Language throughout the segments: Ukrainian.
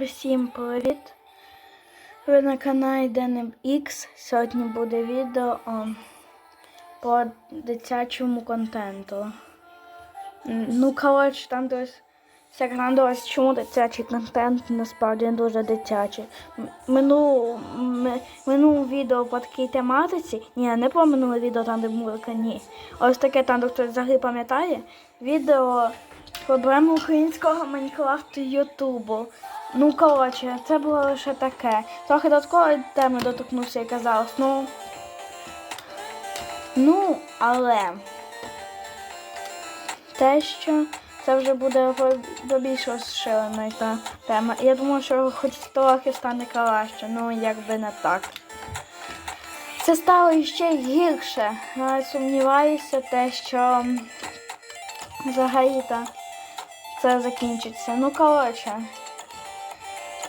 Всім привіт! Ви на каналі DNX. Сьогодні буде відео по дитячому контенту. Ну, коротше, там десь секрандось, чому дитячий контент насправді дуже дитячий. М- Мину, м- минуле відео по такій тематиці. Ні, не по минуле відео, там де музика, ні. Ось таке там, де хтось взагалі пам'ятає. Відео Проблема українського Майнкрафту Ютубу. Ну, коротше, це було лише таке. Трохи додаткової теми доторкнувся і казав, ну. Ну, але те, що це вже буде до більш розширена та тема. Я думаю, що хоч трохи стане краще, ну якби не так. Це стало ще гірше. Сумніваюся, те, що взагалі так це закінчиться. Ну, коротше.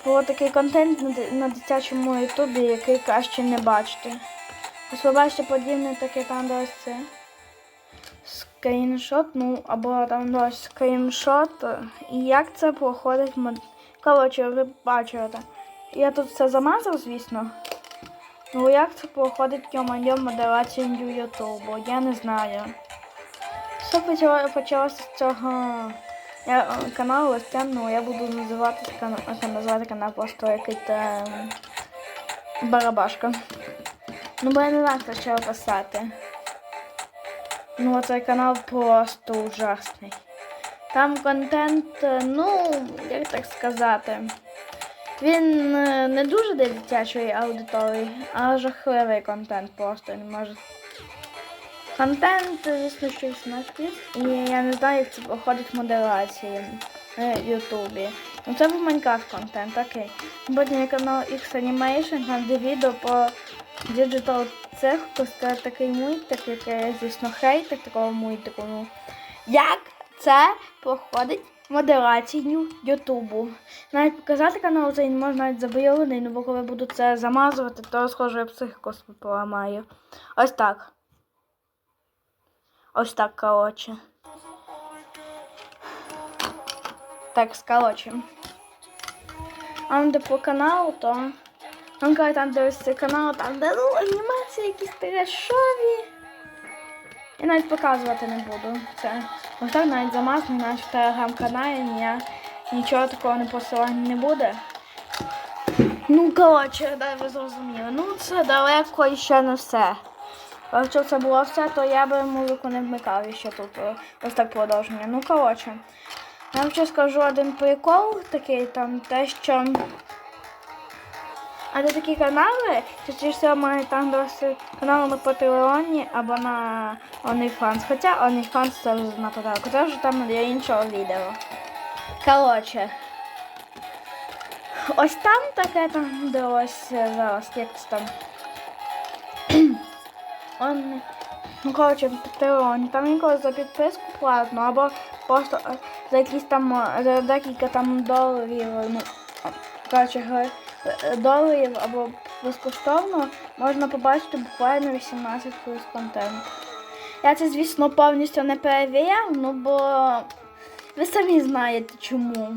Було такий контент на, дитячому ютубі, який краще не бачити. Ось ви бачите подібне таке там десь це. Скріншот, ну, або там десь скріншот. І як це проходить мод... Коротше, ви бачите. Я тут все замазав, звісно. Ну як це проходить йомайо модерацію Ютубу? Я не знаю. Все почалося з цього. Я е, канал ось це, ну я буду називати канал, називати канал просто який то ем, барабашка. Ну бо я не знаю, ще писати. Ну цей канал просто ужасний. Там контент, е, ну, як так сказати. Він е, не дуже для дитячої аудиторії, а жахливий контент просто не може. Контент, звісно, щось на плюс. І я не знаю, як це проходить модерації на Ютубі. Ну це був Майнкрафт контент, окей. Потім є канал X Animation, там де відео по Digital Circus, це такий мультик, який, звісно, хейтер такого мультику. Ну, як це проходить модерацію Ютубу? Навіть показати канал не можна навіть забоюваний, ну бо коли буду це замазувати, то схоже я психіку поламаю. Ось так. Ось так, коротше. Так, коротше. А там, де по каналу, то. Там, коли там дивишся канал, там, де ну, анімації якісь трешові. Я навіть показувати не буду. Це. Ось так навіть замазаний наш в телеграм-каналі, ні, нічого такого не посилання не буде. Ну, коротше, да, ви зрозуміли. Ну, це далеко ще не все. Якщо це було все, то я би музику не вмикав і тут е, ось так продовження. Ну, коротше, я вам ще скажу один прикол такий там, те, що. А де такі канали, всього мають там досить канали на Патреоні або на OnlyFans. Хоча OnlyFans це занадто далеко, це вже там для іншого відео. Коротше. Ось там таке там, де ось е, зараз, як це там. Он, ну, коротше, Патреон, там інколи за підписку платно, або просто е, за якісь там е, за декілька там доларів, ну, коротше, е, доларів або безкоштовно можна побачити буквально 18 плюс контент. Я це, звісно, повністю не перевіряв, ну бо ви самі знаєте чому.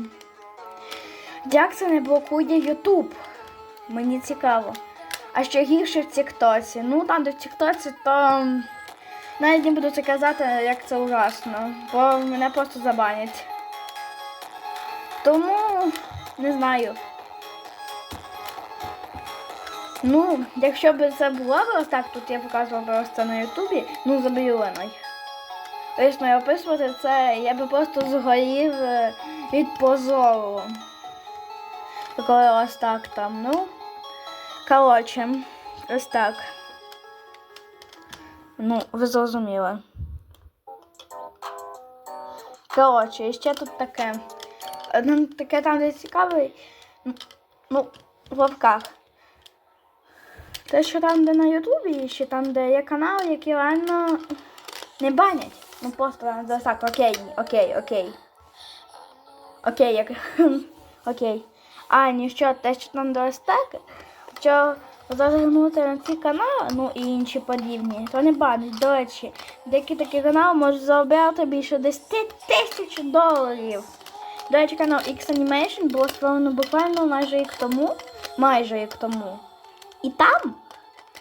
Як це не блокує Ютуб? Мені цікаво. А ще гірше в Тіктоці. Ну там, де в Тіктоці, то навіть не буду це казати, як це ужасно, бо мене просто забанять. Тому не знаю. Ну, якщо б це було б ось так, тут я показувала б ось це на Ютубі, ну забоюваний. Звісно, описувати це, я би просто згорів е, від позору. Коли ось так там, ну. Коротше, ось так. Ну, ви зрозуміли. Коротше, і ще тут таке. Е, Ну, таке там, де цікавий. Ну, в лапках. Те, що там, де на Ютубі, і ще там, де є канал, які реально не банять. Ну просто так, окей, окей, окей. Окей, як. окей. А, ніщо, те, що там до ось так, що зазирнути на ці канали, ну і інші подібні, то не банить. До речі, деякі такі канали можуть заробляти більше 10 тисяч доларів. До речі, канал X Animation було створено буквально майже рік тому. Майже рік тому. І там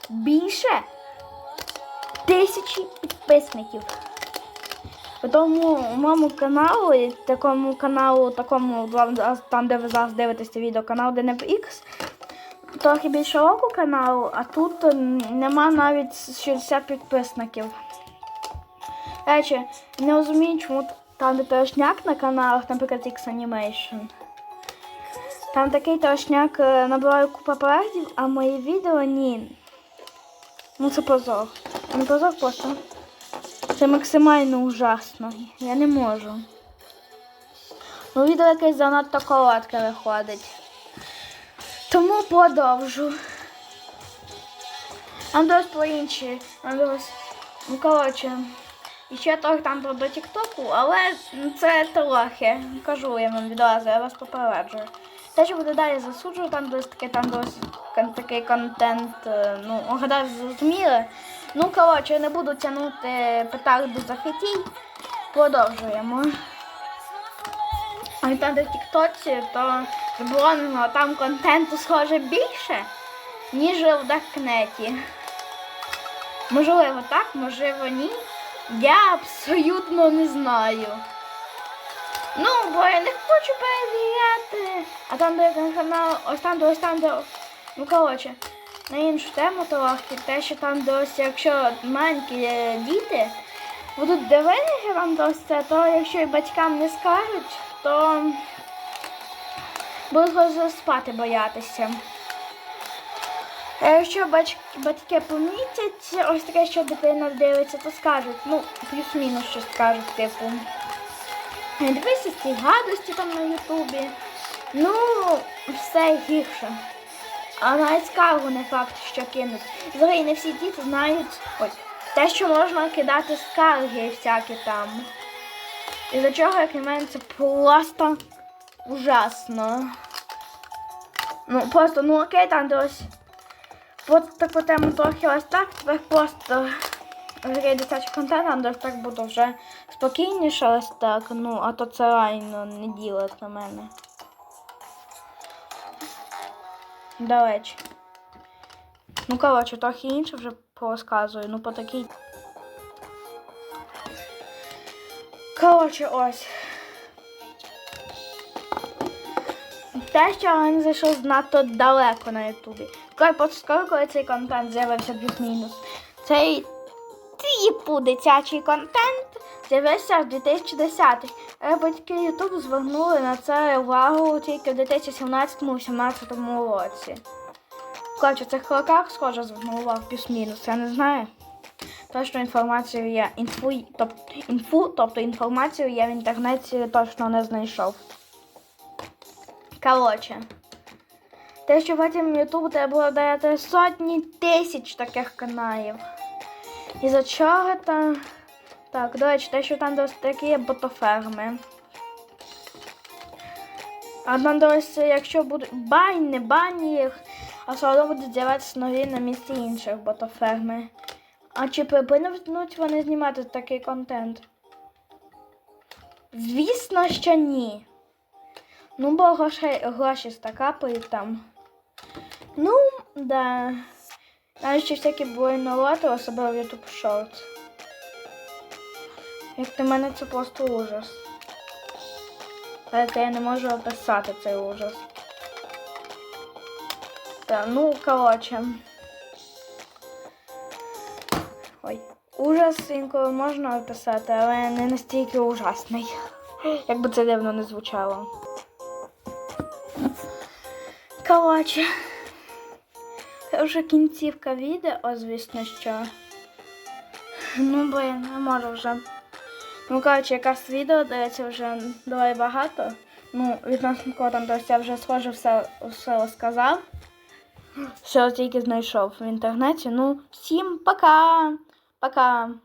більше тисячі підписників. По тому моєму каналу, такому каналу, такому там, де ви зараз дивитеся відео, канал DNF трохи більше року каналу, а тут нема навіть 60 підписників. Речі, не розумію, чому там де трошняк на каналах, наприклад, X Animation. Там такий трошняк е, набирає купа переглядів, а мої відео ні. Ну це позор. Не позор просто. Це максимально ужасно. Я не можу. Ну, відео якесь занадто коротке виходить. Тому продовжу. Андос по інші. Андос. Ну, коротше. І ще трохи там до Тіктоку, але це трохи. Кажу я вам відразу, я вас попереджую. Те, що буде далі засуджую, там десь таке, там десь такий контент, е, ну, гадаю, зрозуміли. Ну, коротше, не буду тягнути петарду за хитій. Продовжуємо. А там, де в Тіктоці, то заборонено там контенту схоже більше, ніж в Даркнеті. Можливо, так, можливо, ні. Я абсолютно не знаю. Ну, бо я не хочу перевіряти. А там, де канал, ось там, де ось там, де. Ну, коротше, на іншу тему трохи, те, що там досі, якщо маленькі діти будуть дивитися там досі то якщо і батькам не скажуть, то будуть просто спати боятися. Якщо батьки помітять ось таке, що дитина дивиться, то скажуть, ну, плюс-мінус щось скажуть, типу. «Не Дивися ці гадості там на Ютубі. Ну, все гірше. А навіть скаргу не факт, що кинуть. Взагалі не всі діти знають ось, те, що можна кидати скарги всякі там. І за чого, як на мене, це просто ужасно. Ну, просто, ну окей, там дось. От таку тему трохи ось так, тепер просто такий дитячий контент, там десь так буде вже спокійніше ось так, ну, а то це реально не діло, на мене. До речі. Ну, коротше, трохи інше вже порозказую, ну по такій. Коротше, ось. Те, що не зайшов надто далеко на Ютубі. Скажу, коли цей контент з'явився плюс-мінус. Цей типу дитячий контент з'явився в 2010 Але батьки Ютуб звернули на це увагу тільки в 2017-2018 році. Коротше, в цих роках схоже звернули увагу плюс-мінус, я не знаю. Точно інформацію є. Інфу, тобто, інфу, тобто інформацію я в інтернеті точно не знайшов. Коротше. Те, що потім Ютуб треба було дати сотні тисяч таких каналів. І за чого там. Так, до речі, те, що там досить такі ботоферми. А там досі, якщо будуть бань, не бані їх, а все одно будуть з'являтися нові на місці інших ботоферми. А чи припинуть вони знімати такий контент? Звісно, що ні. Ну, бо гроші, гроші стакапають там. Ну, да. Навіть ще всякі були налоти, особливо в YouTube Shorts. Як на мене це просто ужас. Але я не можу описати цей ужас. Та, ну, коротше. Ой. Ужас інколи можна описати, але не настільки ужасний. Як би це дивно не звучало. Коротше. Це вже кінцівка відео, звісно, що. Ну, блин, не можу вже. Ну, коротше, якраз відео дається вже доволі багато. Ну, відносно кого там досі я вже схоже все, все розказав. Все тільки знайшов в інтернеті. Ну, всім пока! Пока!